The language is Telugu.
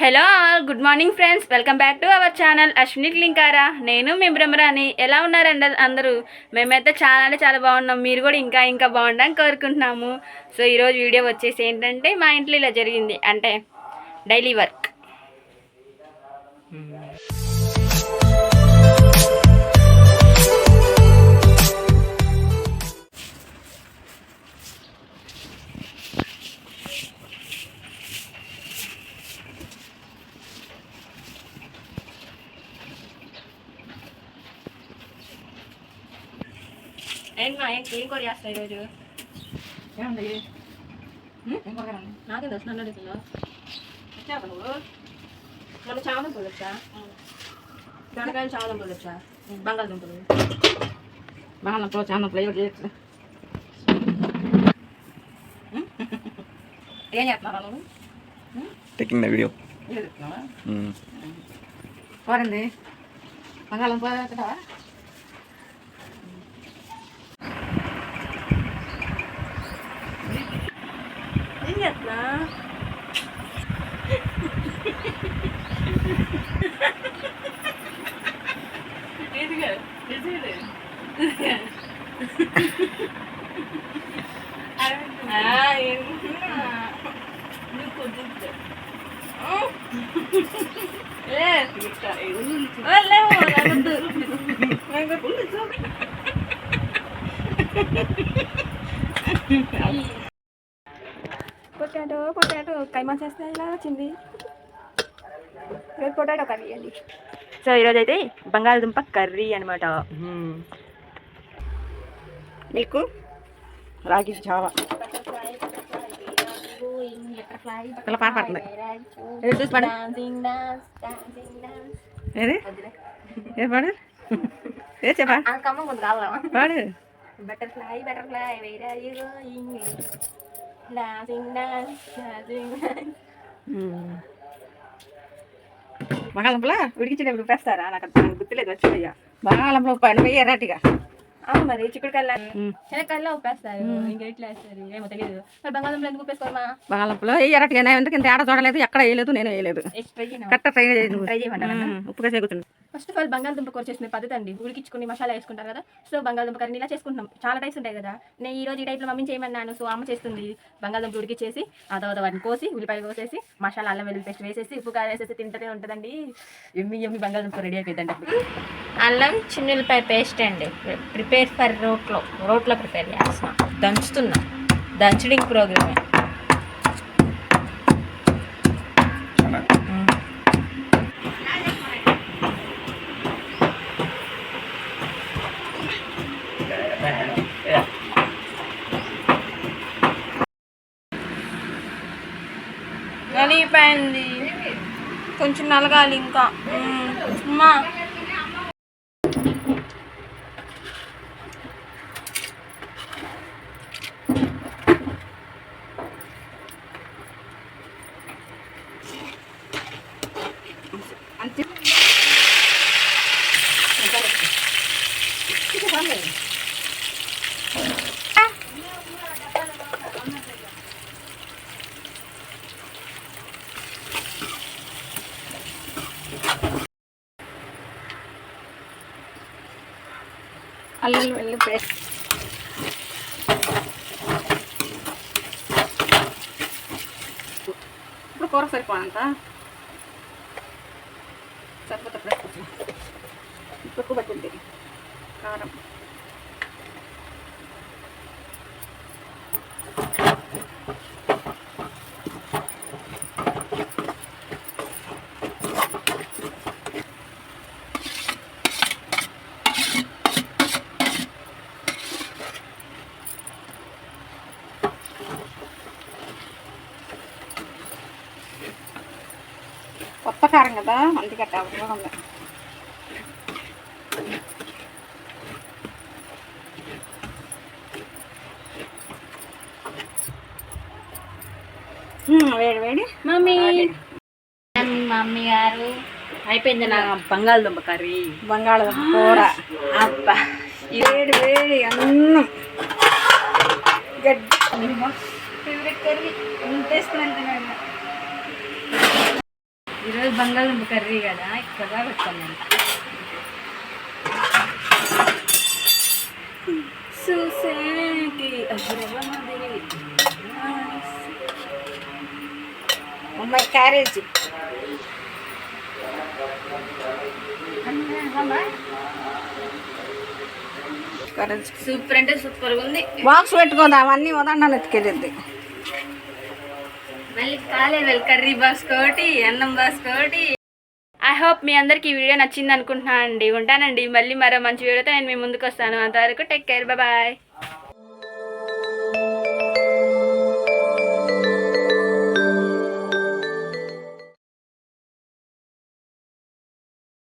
Hello all good morning friends. Welcome back to our channel Ashwini లింకారా నేను మీ బ్రహ్మరాని ఎలా ఉన్నారండి అందరూ? మేమైతే చాలా అంటే చాలా బాగున్నాం. మీరు కూడా ఇంకా ఇంకా బాగుండని కోరుకుంటున్నాము. సో ఈరోజు వీడియో వచ్చేసి ఏంటంటే మా ఇంట్లో ఇలా జరిగింది. అంటే డైలీ వర్క్. ఏంటి మా ఏంటి? ఏం కూర చేస్తా ఈరోజు? ఏమండి ఏం నాకే తెలుసు నన్ను అడుగుతున్నా వచ్చావు నువ్వు? మన చామదుంపలు వచ్చా బెండకాయలు చామదుంపలు వచ్చా బంగాళదుంపలు. బాగా చాలా ఫ్లేవర్ చేయొచ్చు ఏం చేస్తున్నారా నువ్వు? taking the video. ఇది చెప్తున్నావా payat na. Edige, edige. Ay, Eh, kita het. Oh, lewat potato potato keema చేస్తే ఇలా వచ్చింది. రేపు పొటాటో కర్రీ అండి. సో ఈరోజు అయితే బంగాళదుంప కర్రీ అనమాట నీకు రాగి చావా పిల్ల పాట పాడుతుంది. ఏది చూసి పాడు. ఏది? ఏ పాడు? ఏ చెప్పా? పాడు. Butterfly butterfly where you going dancing dance dancing బంగాళంపల ఉడికించేటప్పుడు పెస్తారా నాకు గుర్తులేదు వచ్చిందయ్యా. బంగాళంలో పని పోయి ఎర్రటిగా అవును మరి చిక్కుడుకాయల శనక్కాయల్లో ఉప్పేస్తారు. ఇంకా ఇట్లా వేస్తారు? ఏమో తెలియదు మరి బంగాళదుంపలు ఎందుకు ఉప్పేసుకోమా బంగాళంపలో ఏ ఎర్రటిగా ఎందుకు ఇంత ఏడ చూడలేదు ఎక్కడ వేయలేదు నేను వేయలేదు. కరెక్ట్ ట్రై ట్రై ఉప్పుగా చేయకూడదు. ఫస్ట్ ఆఫ్ ఆల్ బంగాళదుంప కూర చేసుకునే పద్ధతి అండి ఉడికించుకుని మసాలా వేసుకుంటారు కదా. సో బంగాళదుంప కర్రీ ఇలా చేసుకుంటున్నాం. చాలా టైప్స్ ఉంటాయి కదా. నేను ఈ రోజు ఈ టైప్లో మమ్మీ చేయమన్నాను. సో అమ్మ చేస్తుంది బంగాళదుంప ఉడికిచ్చేసి ఆ తర్వాత వాటిని కోసి ఉల్లిపాయలు కోసేసి మసాలా అల్లం వెల్లుల్లి పేస్ట్ వేసేసి ఉప్పు కారం వేసేసి తింటూనే ఉంటుందండి. ఎమ్మి ఎమ్మి బంగాళదుంప రెడీ అయిపోయిందండి అప్పుడు అల్లం ఉల్లిపాయ పేస్ట్ అండి. ప్రిపేర్ ఫర్ రోట్లో. రోట్లో ప్రిపేర్ చేస్తున్నాం. దంచుతున్నాం. దంచడింగ్ ప్రోగ్రామే. అయిపోయింది. కొంచెం నలగాలి ఇంకా. అమ్మా. అల్లం వెల్లుల్లి పేస్ట్ ఇప్పుడు కూర సరిపోనంత సరిపోతే ఇప్పుడు ఎక్కువ పట్టింది. కారం. కొత్త కారం కదా? అందుకే అవసరం ఉంది. హ్మ్, వేడి వేడి. మమ్మీ. మమ్మీ గారు. అయిపోయింది నా బంగాళదుంప కర్రీ. బంగాళదుంప కూర. అబ్బా. వేడి వేడి అన్నం. గడ్డి. Favourite curry. ఎంత వేసుకుని ఈరోజు బంగాళదుంప కర్రీ కదా ఇక్కడ పెట్టాను నేను అగ్రవమది. అమ్మాయి క్యారేజ్. సూపర్ అంటే సూపర్ ఉంది. బాక్స్ పెట్టుకుందాం అన్నీ ఉదండాలు ఎత్తుకెళ్ళిద్ది మళ్ళీ కాలేదు కర్రీ బాస్కోటి అన్నం బాస్కోటి ఐ హోప్ మీ అందరికి ఈ వీడియో నచ్చింది అనుకుంటున్నాను అండి ఉంటానండి. మళ్ళీ మరో మంచి వీడియోతో నేను మీ ముందుకు వస్తాను. అంతవరకు టేక్ కేర్ బాయ్